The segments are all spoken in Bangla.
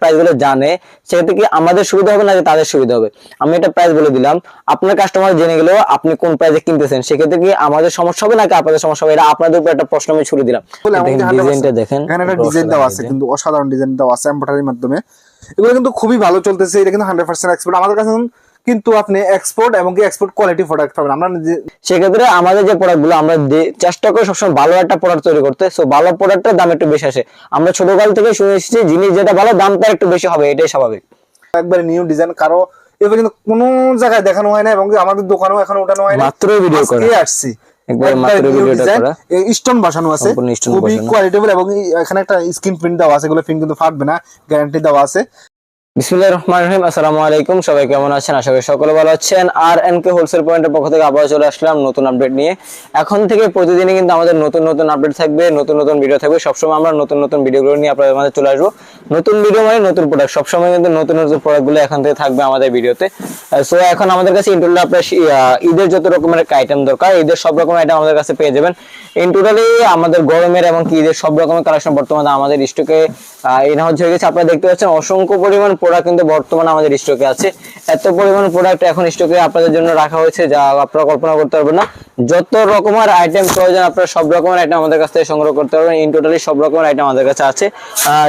প্রাইসগুলো জানে সেক্ষেত্রে কি আমাদের সুবিধা হবে নাকি তাদের সুবিধা হবে? আমি একটা প্রাইস বলে দিলাম। আপনার কাস্টমার জেনে গেলেও আপনি কোন প্রাইসে কিনতেছেন সেক্ষেত্রে কি আমাদের সমস্যা হবে নাকি আপনাদের সমস্যা হবে? এটা আপনাদের উপর একটা প্রশ্ন আমি ছুড়ে দিলাম। বলে আমাকে দেখেন 100% ডিজাইনটা দেখেন এখানে একটা ডিজাইন দেওয়া আছে কিন্তু অসাধারণ ডিজাইন দেওয়া আছে এমব্রয়ডারির মাধ্যমে। এগুলো কিন্তু খুবই ভালো চলতেছে এটা কিন্তু হান্ড্রেড পার্সেন্ট এক্সপোর্ট আমাদের কাছে কিন্তু আপনি এক্সপোর্ট এবং কি এক্সপোর্ট কোয়ালিটি প্রোডাক্ট পাবেন। আমরা সেক্ষেত্রে আমাদের যে প্রোডাক্টগুলো আমরা চেষ্টা করি সবসময় ভালো একটা প্রোডাক্ট তৈরি করতে। সো ভালো প্রোডাক্টের দাম একটু বেশি আসে। আমরা ছোটকাল থেকে শুনে এসেছি জিনিস যেটা ভালো দাম তার একটু বেশি হবে এটাই স্বাভাবিক। একবারে নিউ ডিজাইন কারও এবার কিন্তু কোনো জায়গায় দেখানো হয় না এবং আমাদের দোকানেও এখন ওঠানো হয় না। মাত্র ভিডিও করে। আসছি। একবারে মাত্র ভিডিওটা করা। স্টোন বসানো আছে। খুবই কোয়ালিটেবল এবং এখানে একটা স্ক্রিন প্রিন্ট দেওয়া আছে এগুলো প্রিন্ট কিন্তু ফাটবে না গ্যারান্টি দেওয়া আছে। রহিম। আসসালামু আলাইকুম। সবাই কেমন আছেন? আশা করি সকলে ভালো আছেন। আর এন কে হোলসেল পয়েন্টের পক্ষ থেকে আবার চলে আসলাম নতুন আপডেট নিয়ে। এখন থেকে প্রতিদিনই কিন্তু আমাদের নতুন নতুন আপডেট থাকবে, নতুন নতুন ভিডিও থাকবে। সবসময় আমরা নতুন নতুন ভিডিওগুলো নিয়ে আপনাদের মাঝে চলে নতুন ভিডিও মানে নতুন প্রোডাক্ট সবসময় কিন্তু নতুন নতুন প্রোডাক্টগুলো এখান থেকে থাকবে আমাদের ভিডিওতে সো এখন আমাদের কাছে ইন টোটাল আপনার ঈদের যত রকমের আইটেম দরকার, ঈদের সব রকমের আইটেম আমাদের কাছে পেয়ে যাবেন। ইন টোটালি আমাদের গরমের এবং ঈদের সব রকমের কালেকশন বর্তমানে আমাদের স্টকে হয়ে গেছে। আপনারা দেখতে পাচ্ছেন অসংখ্য পরিমাণ প্রোডাক্ট কিন্তু বর্তমানে আমাদের স্টকে আছে। এত পরিমাণ প্রোডাক্ট এখন স্টকে আপনাদের জন্য রাখা হয়েছে, যা আপনারা কল্পনা করতে পারবেন না। যত রকমের আইটেম প্রয়োজন, আপনারা সব রকমের আইটেম আমাদের কাছ থেকে সংগ্রহ করতে পারবেন। ইন টোটালি সব রকমের আইটেম আমাদের কাছে আছে।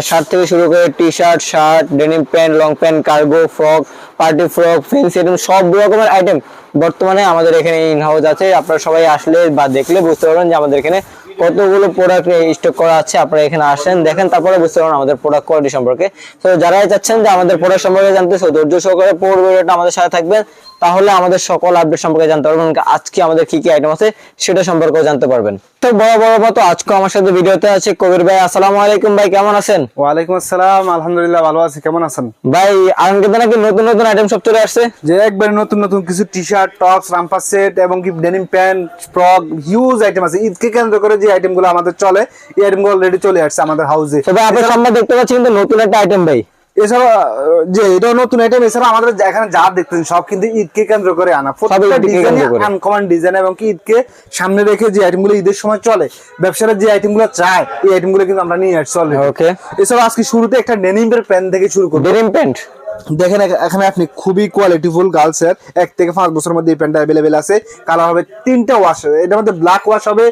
শার্ট থেকে শুরু করে T shirt shirt denim pant long pant cargo frock party frock fancy এরকম সব রকমের আইটেম বর্তমানে আমাদের এখানে ইন হাউস আছে। আপনারা সবাই আসলে বা দেখলে বুঝতে পারবেন যে আমাদের এখানে কতগুলো প্রোডাক্ট স্টক করা আছে আপনারা এখানে আসেন, দেখেন, তারপরে বুঝতে পারবেন আমাদের প্রোডাক্ট কোয়ালিটি সম্পর্কে। তো যারাই চাচ্ছেন যে আমাদের প্রোডাক্ট সম্পর্কে জানতে ধৈর্য সহকারে পুরো ভিডিওটা আমাদের সাথে থাকবেন। তাহলে আমাদের সকল আপডেট সম্পর্কে জানতে পারবেন। আজকে আমাদের কি কি আইটেম আছে সেটা সম্পর্কেও জানতে পারবেন। তো বড় বড় মতো আজকে আমার সাথে ভিডিওতে আছে কবির ভাই। আসসালামু আলাইকুম ভাই কেমন আছেন? ওয়ালাইকুম আসসালাম আলহামদুলিল্লাহ ভালো আছি কেমন আছেন? ভাই আনকে নাকি নতুন নতুন আইটেম সব চলে আসছে। যে একবারে নতুন নতুন কিছু T shirt tops romper set এবং কি denim pant frock huge item আছে। ঈদকে কেন্দ্র করে যে আইটেমগুলো আমাদের চলে এই আইটেমগুলো অলরেডি চলে আসছে আমাদের হাউসে তো ভাই আপনার সামনে দেখতে পাচ্ছি কিন্তু নতুন একটা আইটেম ভাই। এছাড়া যে এটাও নতুন আইটেম এছাড়া আমাদের এখানে যা দেখতেন সব কিন্তু ঈদকে কেন্দ্র করে আনা। প্রত্যেকটা ডিজাইন আনকমন ডিজাইন এবং কি ঈদকে সামনে রেখে যে আইটেমগুলো ঈদের সময় চলে ব্যবসারা যে আইটেমগুলো চায় এই আইটেমগুলো কিন্তু আমরা নিয়ে আসছি। ওকে এছাড়া আজকে শুরুতে একটা ডেনিমের প্যান থেকে শুরু করব। ডেনিম প্যান্ট দেখেন এখানে আপনি খুবই কোয়ালিটিফুল গার্লস এর এক থেকে পাঁচ বছরের মধ্যে এই প্যান্টটা অ্যাভেলেবেল আছে। কালার হবে তিনটা ওয়াশ এটার মধ্যে ব্ল্যাক ওয়াশ হবে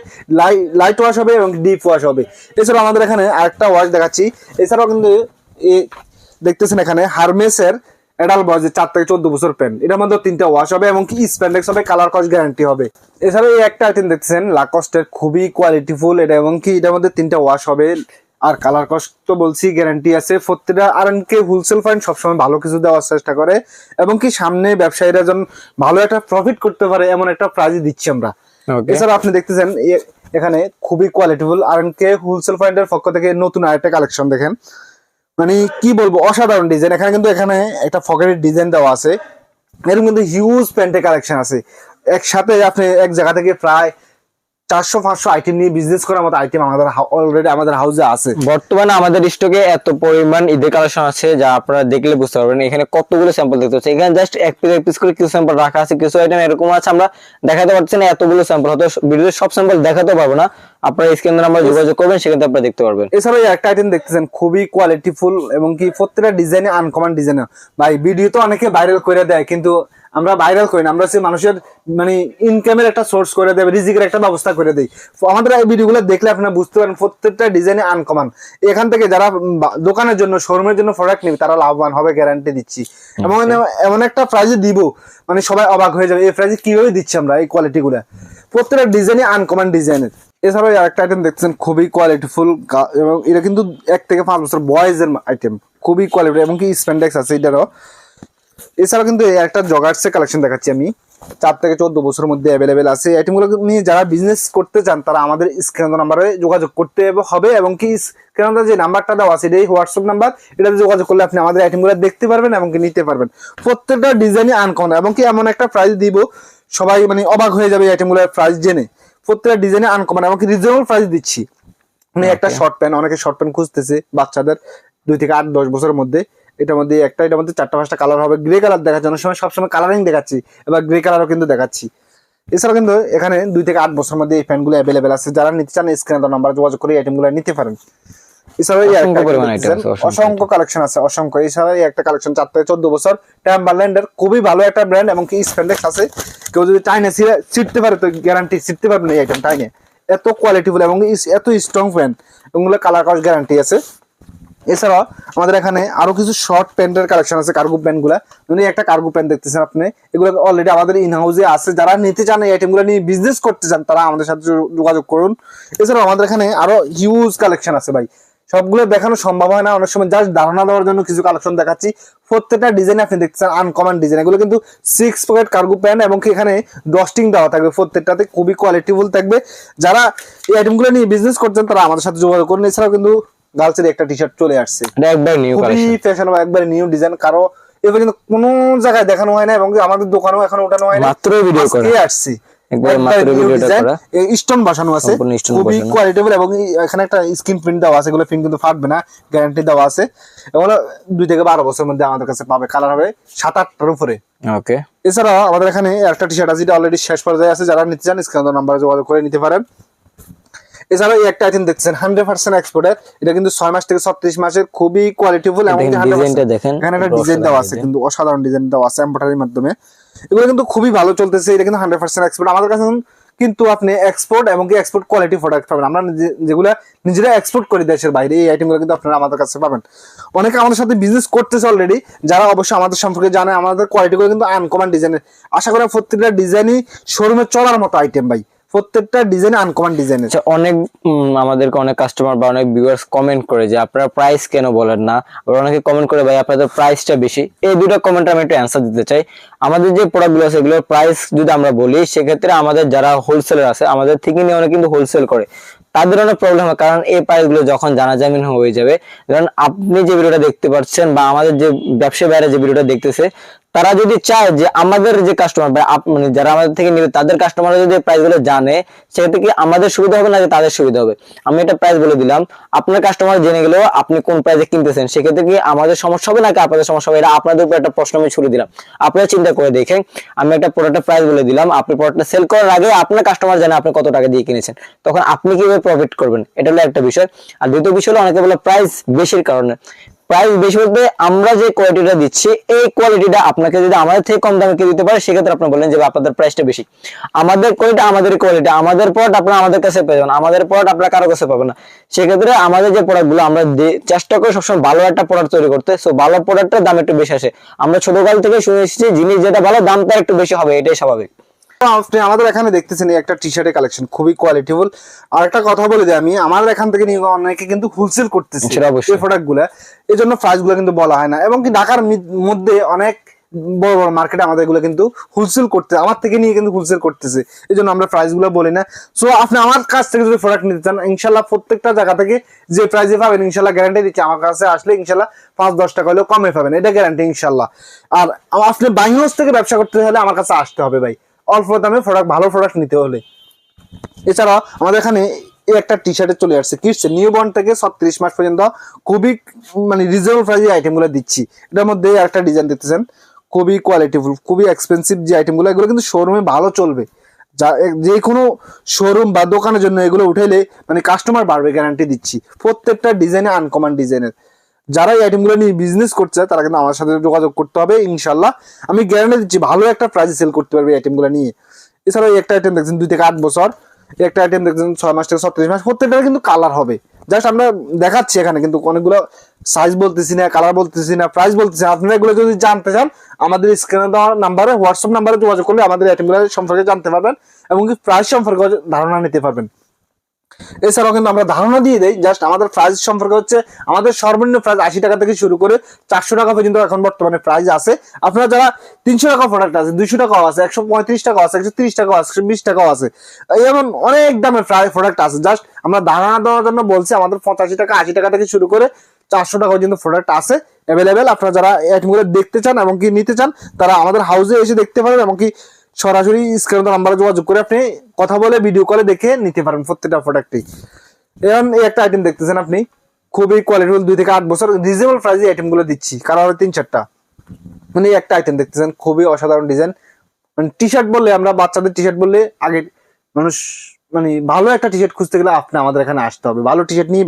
লাইট ওয়াশ হবে এবং ডিপ ওয়াশ হবে। এছাড়াও আমাদের এখানে আরেকটা ওয়াশ দেখাচ্ছি। এছাড়াও কিন্তু দেখতেছেন এখানে হারমেসের এডাল বয়সে চার থেকে চোদ্দ বছর প্যান্ট। এটার মধ্যে তিনটা ওয়াশ হবে এবং কি স্প্যান্ডেক্স হবে কালার কস গ্যারান্টি হবে। এছাড়া এই একটা আইটেম দেখতেছেন লাকস্টের খুবই কোয়ালিটিফুল এটা এবং কি এটার মধ্যে তিনটা ওয়াশ হবে। আর কালার কস্ট তো বলছি গ্যারান্টি আছে। প্রত্যেকটা আর কে হোলসেল ফাইন সবসময় ভালো কিছু দেওয়ার চেষ্টা করে এবং কি সামনে ব্যবসায়ীরা যেন ভালো একটা প্রফিট করতে পারে এমন একটা প্রাইজ দিচ্ছি আমরা। এছাড়া আপনি দেখতেছেন এখানে খুবই কোয়ালিটিফুল আর কে হোলসেল ফাইন্ডের পক্ষ থেকে নতুন আরেকটা কালেকশন দেখেন। মানে কি বলব, অসাধারণ ডিজাইন এখানে কিন্তু এখানে একটা ফকেটের ডিজাইন দেওয়া আছে। এরকম কিন্তু হিউজ প্যান্টের কালেকশন আছে। একসাথে আপনি এক জায়গা থেকে প্রায় চারশো পাঁচশো আইটেম নিয়ে বিজনেস করার মতো আইটেম আমাদের অলরেডি আমাদের হাউসে আছে। বর্তমানে আমাদের স্টকে এত পরিমাণ ঈদের কালেকশন আছে যা আপনারা দেখলে বুঝতে পারবেন। এখানে কতগুলো স্যাম্পল দেখতে পাচ্ছেন এখানে জাস্ট এক পিস এক পিস করে কিছু স্যাম্পল রাখা আছে। কিছু আইটেম এরকম আছে আমরা দেখাতে পারছি না এতগুলো স্যাম্পল হয়তো ভিডিওতে সব স্যাম্পল দেখাতে পারব না। আপনারা স্ক্রিন নাম্বার যোগাযোগ করবেন সেখানে আপনারা দেখতে পারবেন। এছাড়াও একটা আইটেম দেখতেছেন খুবই কোয়ালিটিফুল এবং কি প্রত্যেকটা ডিজাইনে আনকমন ডিজাইন ভাই ভিডিও তো অনেকে ভাইরাল করে দেয় কিন্তু আমরা ভাইরাল করি না আমরা সে মানুষের মানে ইনকামের একটা সোর্স করে দেয় রিজিকের একটা ব্যবস্থা করে দেই। আমাদের এই ভিডিওগুলো দেখলে আপনারা বুঝতে পারেন প্রত্যেকটা ডিজাইনে আনকমান এখান থেকে যারা দোকানের জন্য শোরুমের জন্য প্রোডাক্ট নেবে তারা লাভবান হবে গ্যারান্টি দিচ্ছি। এবং এমন একটা প্রাইজে দিব মানে সবাই অবাক হয়ে যাবে এই প্রাইজে কীভাবে দিচ্ছি আমরা এই কোয়ালিটি গুলা প্রত্যেকটা ডিজাইনে আনকমান ডিজাইনের এছাড়াও আরেকটা আইটেম দেখছেন খুবই কোয়ালিটিফুল এবং এটা কিন্তু এক থেকে পাঁচ বছর বয়েজের আইটেম খুবই কোয়ালিটি এবং কি স্প্যান্ডেক্স আছে এটারও। এছাড়াও কিন্তু এই একটা জগার্সের কালেকশন দেখাচ্ছি আমি। চার থেকে চোদ্দ বছরের মধ্যে অ্যাভেলেবেল আছে। এই আইটেমগুলো নিয়ে যারা বিজনেস করতে চান তারা আমাদের স্ক্রিন নাম্বারে যোগাযোগ করতে হবে এবং কি স্ক্রিন যে নাম্বারটা দেওয়া আছে এটাই হোয়াটসঅ্যাপ নাম্বার এটাতে যোগাযোগ করলে আপনি আমাদের আইটেমগুলো দেখতে পারবেন এবং কি নিতে পারবেন। প্রত্যেকটা ডিজাইনই আনকমন এবং কি এমন একটা প্রাইস দিব সবাই মানে অবাক হয়ে যাবে এই আইটেমগুলোর প্রাইস জেনে। প্রত্যেকটা ডিজাইনে আনকমন এবং কি রিজনেবল প্রাইস দিচ্ছি। মানে একটা শর্ট প্যান্ট অনেকে শর্ট প্যান্ট খুঁজতেছে বাচ্চাদের দুই থেকে আট দশ বছরের মধ্যে। এটার মধ্যে একটা এটার মধ্যে চারটা পাঁচটা কালার হবে। গ্রে কালার দেখাচ্ছি অনেক সময় সবসময় কালারিং দেখাচ্ছি এবার গ্রে কালারও কিন্তু দেখাচ্ছি। এছাড়াও কিন্তু এখানে দুই থেকে আট বছরের মধ্যে এই প্যান্টগুলো অ্যাভেলেবেল আছে। যারা নিতে চান স্ক্রিনে নাম্বার যোগাযোগ করে আইটেমগুলো নিতে পারেন। অসংখ্য কালেকশন আছে অসংখ্য। একটা কালেকশন চার থেকে চোদ্দ বছর ট্যাম্বারল্যান্ডের খুবই ভালো একটা ব্র্যান্ড এবং কি আছে। কেউ যদি টাইনে ছিটতে পারে তো গ্যারান্টি ছিটতে পারবে না এই আইটেম টাইনে এত কোয়ালিটিফুল এবং এত স্ট্রং প্যান্ট এগুলো কালার কস গ্যারান্টি আছে। এছাড়াও আমাদের এখানে আরও কিছু শর্ট প্যান্টের কালেকশন আছে কার্গো প্যান্টগুলা ধরুন এই একটা কার্গো প্যান্ট দেখতেছেন আপনি, এগুলো অলরেডি আমাদের ইন হাউসে আছে। যারা নিতে চান এই আইটেমগুলো নিয়ে বিজনেস করতে চান, তারা আমাদের সাথে যোগাযোগ করুন। এছাড়াও আমাদের এখানে আরও হিউজ কালেকশন আছে ভাই। সবগুলো দেখানো সম্ভব হয় না, অনেক সময় জাস্ট ধারণা দেওয়ার জন্য কিছু কালেকশন দেখাচ্ছি। প্রত্যেকটা ডিজাইন আপনি দেখতেছেন আনকমন ডিজাইন এগুলো কিন্তু সিক্স পকেট কার্গো প্যান্ট এবং এখানে ডস্টিং দেওয়া থাকবে, প্রত্যেকটাতে খুবই কোয়ালিটিফুল থাকবে। যারা এই আইটেমগুলো নিয়ে বিজনেস করছেন তারা আমাদের সাথে যোগাযোগ করুন। এছাড়াও কিন্তু গার্লসের একটা টি শার্ট চলে আসছে। একবার নিউ খুবই ফ্যাশন একবারে নিউ ডিজাইন কারও এবার কিন্তু কোনো জায়গায় দেখানো হয় না এবং আমাদের দোকানেও এখন ওঠানো হয় না করা। আসছি। মাত্র ভিডিওটা করা। স্টোন বসানো আছে। খুবই কোয়ালিটেবল এবং এখানে একটা স্ক্রিন প্রিন্ট দেওয়া আছে এগুলো প্রিন্ট কিন্তু ফাটবে না গ্যারান্টি দেওয়া আছে। এগুলো দুই থেকে বারো বছরের মধ্যে আমাদের কাছে পাবে। কালার হবে সাত আটটার উপরে। ওকে এছাড়াও আমাদের এখানে একটা টি শার্ট আছে যেটা অলরেডি শেষ পর্যায়ে আছে। যারা নিতে চান স্ক্রিন নাম্বারে যোগাযোগ করে নিতে পারেন। এছাড়াও এই একটা আইটেম দেখছেন হান্ড্রেড পার্সেন্ট এক্সপোর্টের এটা কিন্তু ছয় মাস থেকে ছত্রিশ মাসের খুবই কোয়ালিটিফুল এবং এখানে একটা ডিজাইন দেওয়া আছে কিন্তু অসাধারণ ডিজাইন দেওয়া আছে এম্পোটারির মাধ্যমে। এগুলো কিন্তু খুবই ভালো চলতেছে এটা কিন্তু হান্ড্রেড পার্সেন্ট এক্সপোর্ট আমাদের কাছে কিন্তু আপনি এক্সপোর্ট এবং কি এক্সপোর্ট কোয়ালিটি প্রোডাক্ট পাবেন। আমরা যেগুলো নিজেরা এক্সপোর্ট করি দেশের বাইরে এই আইটেমগুলো কিন্তু আপনারা আমাদের কাছে পাবেন। অনেকে আমাদের সাথে বিজনেস করতেছে অলরেডি যারা অবশ্যই আমাদের সম্পর্কে জানে আমাদের কোয়ালিটিগুলো কিন্তু আনকমন ডিজাইনের আশা করি প্রত্যেকটা ডিজাইনই শোরুমে চলার মতো আইটেম ভাই। প্রত্যেকটা ডিজাইন আনকমন ডিজাইনের আচ্ছা অনেক আমাদেরকে অনেক কাস্টমার বা অনেক ভিউয়ার্স কমেন্ট করে যে, আপনারা প্রাইস কেন বলেন না? আবার অনেকে কমেন্ট করে, ভাই, আপনাদের প্রাইসটা বেশি। এই দুটো কমেন্ট আমি একটু অ্যান্সার দিতে চাই। আমাদের যে প্রোডাক্টগুলো আছে, এগুলোর প্রাইস যদি আমরা বলি, সেক্ষেত্রে আমাদের যারা হোলসেলার আছে, আমাদের থেকে নিয়ে অনেক কিন্তু হোলসেল করে। তাদের অনেক প্রবলেম হয়, কারণ এই প্রাইসগুলো যখন জানাজামিন হয়ে যাবে কারণ আপনি যে ভিডিওটা দেখতে পাচ্ছেন বা আমাদের যে ব্যবসা বাইরে যে ভিডিওটা দেখতেছে তারা যদি চায় যে আমাদের যে কাস্টমার মানে যারা আমাদের থেকে নেবে, তাদের কাস্টমার যদি প্রাইসগুলো জানে, সেক্ষেত্রে কি আমাদের সুবিধা হবে না তাদের সুবিধা হবে? আমি একটা প্রাইস বলে দিলাম, আপনার কাস্টমার জেনে গেলেও আপনি কোন প্রাইসে কিনতেছেন, সেক্ষেত্রে কি আমাদের সমস্যা হবে নাকি আপনাদের সমস্যা হবে? এটা আপনাদের উপর একটা প্রশ্ন আমি ছুড়ে দিলাম। আপনারা চিন্তা করে দেখেন, আমি একটা প্রোডাক্টের প্রাইস বলে দিলাম, আপনি প্রোডাক্টটা সেল করার আগে আপনার কাস্টমার জানে আপনি কত টাকা দিয়ে কিনেছেন। তখন আপনি কীভাবে প্রফিট করবেন? এটা হলো একটা বিষয়। আর দ্বিতীয় বিষয় হলো, অনেকে বলে প্রাইস বেশির কারণে। প্রাইস বেশি বলতে আমরা যে কোয়ালিটিটা দিচ্ছি, এই কোয়ালিটিটা আপনাকে যদি আমাদের থেকে কম দামে কেউ দিতে পারে, সেক্ষেত্রে আপনি বলেন যে আপনাদের প্রাইসটা বেশি। আমাদের কোয়ালিটি আমাদের কোয়ালিটি আমাদের প্রোডাক্ট আপনারা আমাদের কাছে পেয়ে যাবেন। আমাদের প্রোডাক্ট আপনারা কারও কাছে পাবেন না। সেক্ষেত্রে আমাদের যে প্রোডাক্টগুলো আমরা চেষ্টা করি সবসময় ভালো একটা প্রোডাক্ট তৈরি করতে। সো ভালো প্রোডাক্টের দাম একটু বেশি আসে। আমরা ছোটকাল থেকে শুনে এসেছি, জিনিস যেটা ভালো, দাম তার একটু বেশি হবে, এটাই স্বাভাবিক। আপনি আমাদের এখানে দেখতেছেন এই একটা টি শার্টের কালেকশন খুবই কোয়ালিটিফুল আর একটা কথা বলে দিই আমি আমাদের এখান থেকে নিয়ে অনেকে কিন্তু হোলসেল করতেছে এই প্রোডাক্টগুলা। এই জন্য প্রাইসগুলো কিন্তু বলা হয় না। এবং কি ঢাকার মধ্যে অনেক বড় বড় মার্কেটে আমাদের এগুলো কিন্তু হোলসেল করতে আমার থেকে নিয়ে কিন্তু হোলসেল করতেছে। এই জন্য আমরা প্রাইসগুলো বলি না। সো আপনি আমার কাছ থেকে যদি প্রোডাক্ট নিতে চান ইনশাল্লাহ প্রত্যেকটা জায়গা থেকে যে প্রাইসে পাবেন ইনশাল্লাহ গ্যারান্টি দিচ্ছি। আমার কাছে আসলে ইনশাল্লাহ পাঁচ দশ টাকা হলেও কমে পাবেন। এটা গ্যারান্টি ইনশাল্লাহ আর আপনি বাইংহাউস থেকে ব্যবসা করতে হলে আমার কাছে আসতে হবে ভাই। অল্প দামে প্রোডাক্ট ভালো প্রোডাক্ট নিতে হলে। এছাড়া আমাদের এখানে এই একটা টি শার্টে চলে আসছে। কিডস নিউ বর্ন থেকে ছত্রিশ মাস পর্যন্ত খুবই মানে রিজনেবল প্রাইসে আইটেমগুলো দিচ্ছি। এটার মধ্যে একটা ডিজাইন দেখতেছেন। খুবই কোয়ালিটিফুল খুবই এক্সপেন্সিভ যে আইটেমগুলো এগুলো কিন্তু শোরুমে ভালো চলবে। যা যে কোনো শোরুম বা দোকানের জন্য এগুলো উঠাইলে মানে কাস্টমার বাড়বে গ্যারান্টি দিচ্ছি। প্রত্যেকটা ডিজাইনে আনকমন ডিজাইনের যারা এই আইটেমগুলো নিয়ে বিজনেস করছে, তারা কিন্তু আমার সাথে যোগাযোগ করতে হবে ইনশাল্লাহ আমি গ্যারান্টি দিচ্ছি, ভালো একটা প্রাইসে সেল করতে পারবে এই আইটেমগুলো নিয়ে। এছাড়াও একটা আইটেম দেখছেন দুই থেকে আট বছর একটা আইটেম দেখছেন ছয় মাস থেকে ছত্রিশ মাস প্রত্যেকটা কিন্তু কালার হবে। জাস্ট আমরা দেখাচ্ছি এখানে, কিন্তু অনেকগুলো সাইজ বলতেছি না কালার বলতেছি না প্রাইস বলতেছি না। আপনারা এগুলো যদি জানতে চান, আমাদের স্ক্রিনে দেওয়া নাম্বারে হোয়াটসঅ্যাপ নাম্বারে যোগাযোগ করলে আমাদের আইটেমগুলো সম্পর্কে জানতে পারবেন, এবং প্রাইস সম্পর্কে ধারণা নিতে পারবেন। এছাড়াও কিন্তু আমরা ধারণা দিয়ে দেই জাস্ট আমাদের প্রাইস সম্পর্কে হচ্ছে আমাদের সর্বনিম্ন প্রাইস আশি টাকা থেকে শুরু করে চারশো টাকা পর্যন্ত এখন বর্তমানে প্রাইস আছে। আপনারা যারা তিনশো টাকা প্রোডাক্ট আছে, দুইশো টাকাও আছে, একশো পঁয়ত্রিশ টাকাও আছে, একশো তিরিশ টাকাও আছে, একশো বিশ টাকাও আছে এমন অনেক দামের প্রায় প্রোডাক্ট আছে। জাস্ট আমরা ধারণা দেওয়ার জন্য বলছি, আমাদের পঁচাশি টাকা, আশি টাকা থেকে শুরু করে চারশো টাকা পর্যন্ত প্রোডাক্ট আছে অ্যাভেলেবেল আপনারা যারা আইটেমগুলো দেখতে চান এবং কি নিতে চান, তারা আমাদের হাউসে এসে দেখতে পারেন এবং কি সরাসরি স্ক্রিনে নাম্বারে যোগাযোগ করে আপনি কথা বলে ভিডিও কলে দেখে নিতে পারেন প্রত্যেকটা প্রোডাক্টই এখন এই একটা আইটেম দেখতেছেন আপনি। খুবই কোয়ালিটিফুল দুই থেকে আট বছর রিজনেবল প্রাইসে আইটেমগুলো দিচ্ছি। কালার তিন চারটা। মানে একটা আইটেম দেখতেছেন, খুবই অসাধারণ ডিজাইন মানে টি শার্ট বললে আমরা বাচ্চাদের টি শার্ট বললে আগে মানুষ মানে ভালো একটা টি শার্ট খুঁজতে গেলে আপনি আমাদের এখানে আসতে হবে। ভালো টি শার্ট নিয়ে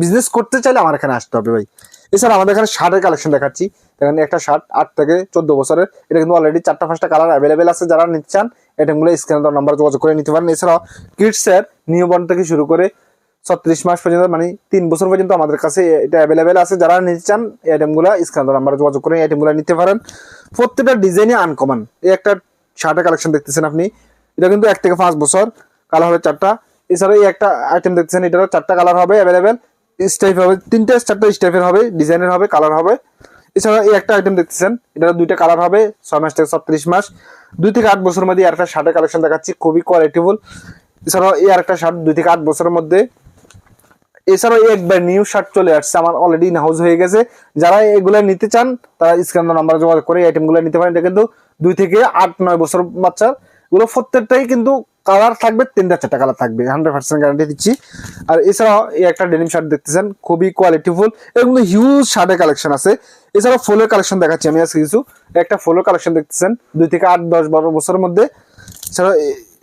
বিজনেস করতে চাইলে আমার এখানে আসতে হবে ভাই। এছাড়া আমাদের এখানে শার্টের কালেকশন দেখাচ্ছি। এখানে একটা শার্ট আট থেকে চোদ্দ বছরের। এটা কিন্তু অলরেডি চারটা পাঁচটা কালার অ্যাভেলেবেল আছে যারা নিতে চান। এটাগুলো স্ক্যান নাম্বার যোগাযোগ করে নিতে পারেন। এছাড়াও কিডসের নিউবর্ন থেকে শুরু করে ছত্রিশ মাস পর্যন্ত মানে তিন বছর পর্যন্ত আমাদের কাছে এটা অ্যাভেলেবেল আছে। যারা নিতে চান, এই আইটেমগুলো স্ক্যান নাম্বার যোগাযোগ করে এই আইটেমগুলো নিতে পারেন। প্রত্যেকটা ডিজাইনই আনকমন এই একটা শার্টের কালেকশন দেখতেছেন আপনি। এটা কিন্তু এক থেকে পাঁচ বছর কালার হবে চারটা। এছাড়া এই একটা আইটেম দেখতেছেন, এটারও চারটা কালার হবে অ্যাভেলেবেল স্টাইপ হবে, তিনটে চারটা স্টাইপের হবে ডিজাইনের হবে কালার হবে। এছাড়া এই একটা আইটেম দেখতেছেন এটা দুইটা কালার হবে, ছয় মাস থেকে ছত্রিশ মাস। দুই থেকে আট বছরের মধ্যে একটা শার্টের কালেকশন দেখাচ্ছি, খুবই কোয়ালিটিফুল এছাড়াও এই আর একটা শার্ট দুই থেকে আট বছরের মধ্যে। এছাড়াও একবার নিউ শার্ট চলে আসছে, আমার অলরেডি হাউস হয়ে গেছে। যারা এগুলো নিতে চান, তারা স্ক্যান নাম্বার যোগাযোগ করে আইটেমগুলো নিতে পারেন। এটা কিন্তু দুই থেকে আট, নয় বছর বাচ্চার। গুলো প্রত্যেকটাই কিন্তু কালার থাকবে, তিনটা, চারটা কালার থাকবে হান্ড্রেড পার্সেন্ট গ্যারান্টি দিচ্ছি। আর এছাড়াও এই একটা ডেনিম শার্ট দেখতেছেন, খুবই কোয়ালিটিফুল এরকম হিউজ শার্টের কালেকশন আছে। এছাড়াও ফুলের কালেকশন দেখাচ্ছি আমি আজকে কিছু। একটা ফুলের কালেকশন দেখতেছেন, দুই থেকে আট, দশ, বারো বছরের মধ্যে। এছাড়াও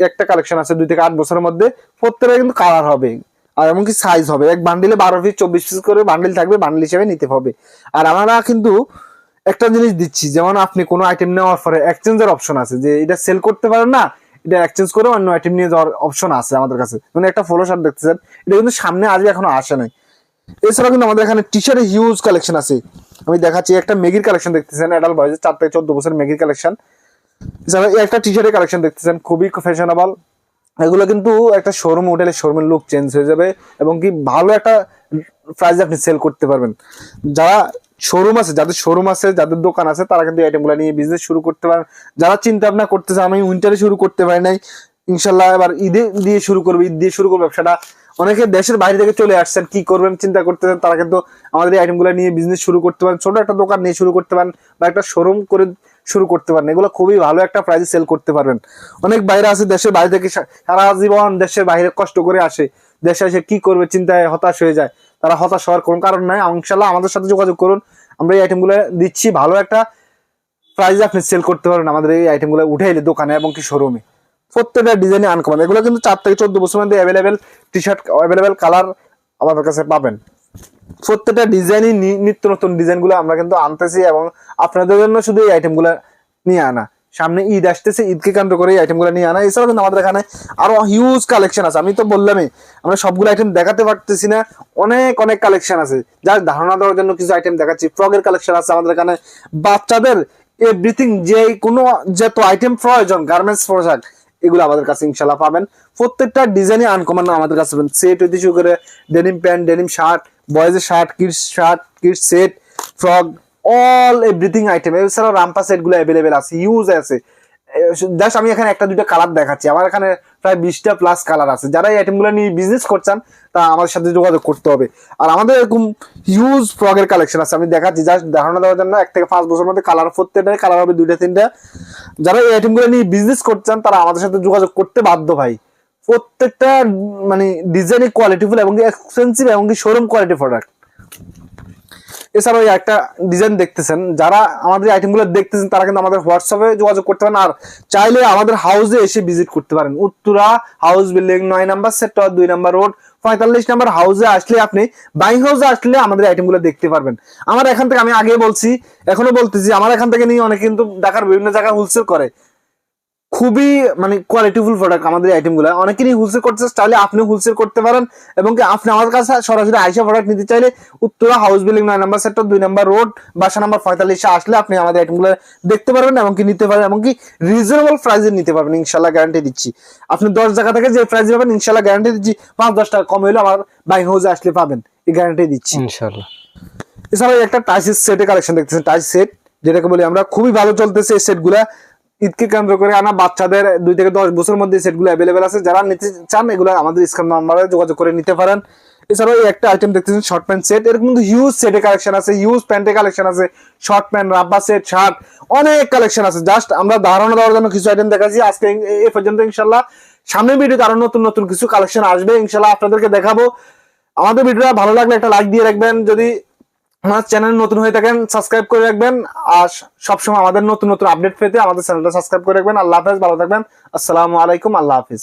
একটা কালেকশন আছে দুই থেকে আট বছরের মধ্যে। প্রত্যেকটা কিন্তু কালার হবে, আর এমনকি সাইজ হবে। এক বান্ডিলে বারো পিস চব্বিশ পিস করে বান্ডিল থাকবে বান্ডিল হিসেবে নিতে হবে। আর আমরা কিন্তু একটা জিনিস দিচ্ছি, যেমন আপনি কোনো আইটেম নেওয়ার পরে এক্সচেঞ্জের অপশন আছে, যে এটা সেল করতে পারেন না এটা এক্সচেঞ্জ করে অন্য আইটেম নিয়ে যাওয়ার অপশন আছে আমাদের কাছে। মানে একটা ফলো শার্ট দেখতেছেন, এটা কিন্তু সামনে আসবে, এখনও আসে নাই। এছাড়াও কিন্তু আমাদের এখানে টি শার্টের হিউজ কালেকশন আছে। আমি দেখাচ্ছি, একটা মেগির কালেকশন দেখতেছেন অ্যাডাল বয়সের চার থেকে চোদ্দ বছর মেগির কালেকশন এছাড়া একটা টি শার্টের কালেকশন দেখতেছেন, খুবই ফ্যাশনেবল এগুলো কিন্তু একটা শোরুম হোটেলে শোরুমের লুক চেঞ্জ হয়ে যাবে এবং কি ভালো একটা প্রাইসে আপনি সেল করতে পারবেন। যারা শোরুম আছে, যাদের শোরুম আছে, যাদের দোকান আছে, তারা কিন্তু আইটেমগুলো নিয়ে বিজনেস শুরু করতে পারেন যারা চিন্তা ভাবনা করতেছে, আমি উইন্টারে শুরু করতে পারি নাই, ইনশাল্লাহ এবার ঈদে দিয়ে শুরু করবে, ঈদ দিয়ে শুরু করবে ব্যবসাটা। অনেকে দেশের বাইরে থেকে চলে আসছেন, কি করবেন চিন্তা করতেছেন, তারা কিন্তু আমাদের এই আইটেমগুলো নিয়ে বিজনেস শুরু করতে পারেন, ছোট একটা দোকান নিয়ে শুরু করতে পারেন, বা একটা শোরুম করে শুরু করতে পারেন, এগুলো খুবই ভালো একটা প্রাইসে সেল করতে পারবেন। অনেক বাইরে আছে দেশের বাইরে থেকে, সারা জীবন দেশের বাইরে কষ্ট করে আসে। দেশে এসে কি করবে, চিন্তায় হতাশ হয়ে যায়। তারা হতাশ হওয়ার কোনো কারণ নাই। ইনশাল্লাহ আমাদের সাথে যোগাযোগ করুন। আমরা এই আইটেমগুলো দিচ্ছি। ভালো একটা প্রাইসে আপনি সেল করতে পারেন আমাদের এই আইটেমগুলো উঠে এলে দোকানে এবং কি শোরুমে প্রত্যেকটা ডিজাইনে আনকমন এগুলো কিন্তু চার থেকে চোদ্দ বছর মধ্যে available T shirt available colour আমাদের কাছে পাবেন। প্রত্যেকটা ডিজাইনই নিত্য নতুন ডিজাইনগুলো আমরা কিন্তু আনতেছি এবং আপনাদের জন্য শুধু এই আইটেমগুলো নিয়ে আনা। সামনে ঈদ আসতেছে, ঈদকে কেন্দ্র করে এই আইটেমগুলো নিয়ে আনা। এছাড়াও কিন্তু আমাদের এখানে আরও হিউজ কালেকশন আছে। আমি তো বললামই, আমরা সবগুলো আইটেম দেখাতে পারতেছি না। অনেক অনেক কালেকশন আছে। যার ধারণা দেওয়ার জন্য কিছু আইটেম দেখাচ্ছি। ফ্রগের কালেকশন আছে আমাদের এখানে। বাচ্চাদের এভরিথিং যে কোনো যত আইটেম প্রয়োজন গার্মেন্টস পোশাক এগুলো আমাদের কাছে ইনশাল্লাহ পাবেন। প্রত্যেকটা ডিজাইনই আনকমন আমাদের কাছে পাবেন। সেট হইতে শুরু করে denim pant denim shirt বয়েজের shirt kids shirt kids set frock all everything item এছাড়াও রাম্পা সেটগুলো অ্যাভেলেবেল আছে ইউজ আছে। জাস্ট আমি এখানে একটা, দুইটা কালার দেখাচ্ছি। আমার এখানে প্রায় বিশটা প্লাস কালার আছে। যারা এই আইটেমগুলো নিয়ে বিজনেস করছেন, তা আমাদের সাথে যোগাযোগ করতে হবে। আর আমাদের এরকম হিউজ ফ্রগের কালেকশন আছে। আমি দেখাচ্ছি জাস্ট ধারণা দেওয়ার জন্য এক থেকে পাঁচ বছরের মধ্যে কালার প্রত্যেকটাই কালার হবে দুইটা, তিনটা। যারা এই আইটেমগুলো নিয়ে বিজনেস করছেন, তারা আমাদের সাথে যোগাযোগ করতে বাধ্য, ভাই। প্রত্যেকটা মানে ডিজাইনিং কোয়ালিটিফুল এবং এক্সপেন্সিভ এবং শোরুম কোয়ালিটি প্রোডাক্ট এছাড়াও একটা ডিজাইন দেখতেছেন, যারা আমাদের আইটেমগুলো দেখতেছেন, তারা কিন্তু আমাদের হোয়াটসঅ্যাপে যোগাযোগ করতে পারেন। আর চাইলে আমাদের হাউসে এসে ভিজিট করতে পারেন। উত্তরা হাউস বিল্ডিং নয় নাম্বার সেক্টর দুই নাম্বার রোড পঁয়তাল্লিশ নাম্বার হাউসে আসলে আপনি বাইং হাউসে আসলে আমাদের আইটেমগুলো দেখতে পারবেন। আমার এখান থেকে আমি আগে বলছি, এখনও বলতেছি, আমার এখান থেকে নিয়ে অনেকে কিন্তু ঢাকার বিভিন্ন জায়গায় হোলসেল করে। খুবই মানে কোয়ালিটিফুল প্রোডাক্ট আমাদের আইটেমগুলো। অনেকেরই হোলসেল করতে চাইলে আপনি হোলসেল করতে পারেন এবং কি আপনি আমার কাছে সরাসরি আইসা প্রোডাক্ট নিতে চাইলে উত্তরা হাউস বিল্ডিং নয় নাম্বার সেক্টর দুই নাম্বার রোড বাসা নাম্বার পঁয়তাল্লিশে আসলে আপনি আমাদের আইটেমগুলো দেখতে পারবেন এবং কি নিতে পারবেন এবং কি রিজনেবল প্রাইসে নিতে পারবেন ইনশাল্লাহ গ্যারান্টি দিচ্ছি। আপনি দশ জায়গা থেকে যে প্রাইস পাবেন ইনশাল্লাহ গ্যারান্টি দিচ্ছি পাঁচ দশ টাকা কম হলে আমার বাইং হাউসে আসলে পাবেন এই গ্যারান্টি দিচ্ছি। ইনশাল্লাহ এছাড়াও একটা টাইসের সেটের কালেকশন দেখতেছেন টাইস সেট যেটাকে বলি আমরা খুবই ভালো চলতেছে এই সেটগুলা ঈদকে কেন্দ্র করে আনা বাচ্চাদের দুই থেকে দশ বছরের মধ্যে সেটগুলো অ্যাভেলেবেল আছে। যারা নিতে চান, এগুলো আমাদের স্ক্যান নাম্বারে যোগাযোগ করে নিতে পারেন। এছাড়াও একটা আইটেম দেখতেছেন শর্ট প্যান্ট সেট এরকম কিন্তু হিউজ সেটের কালেকশন আছে হিউজ প্যান্টের কালেকশন আছে। শর্ট প্যান্ট রাব্বা সেট শার্ট অনেক কালেকশন আছে। জাস্ট আমরা ধারণা দেওয়ার জন্য কিছু আইটেম দেখাচ্ছি। আজকে এ পর্যন্ত ইনশাল্লাহ সামনের ভিডিওতে আরও নতুন নতুন কিছু কালেকশন আসবে। ইনশাল্লাহ আপনাদেরকে দেখাবো। আমাদের ভিডিওটা ভালো লাগলে একটা লাইক দিয়ে রাখবেন। যদি আমার চ্যানেল নতুন হয়ে থাকেন সাবস্ক্রাইব করে রাখবেন। আর সবসময় আমাদের নতুন নতুন আপডেট পেতে আমাদের চ্যানেলটা সাবস্ক্রাইব করে রাখবেন। আল্লাহ হাফেজ, ভালো থাকবেন। আসসালামু আলাইকুম, আল্লাহ হাফিজ।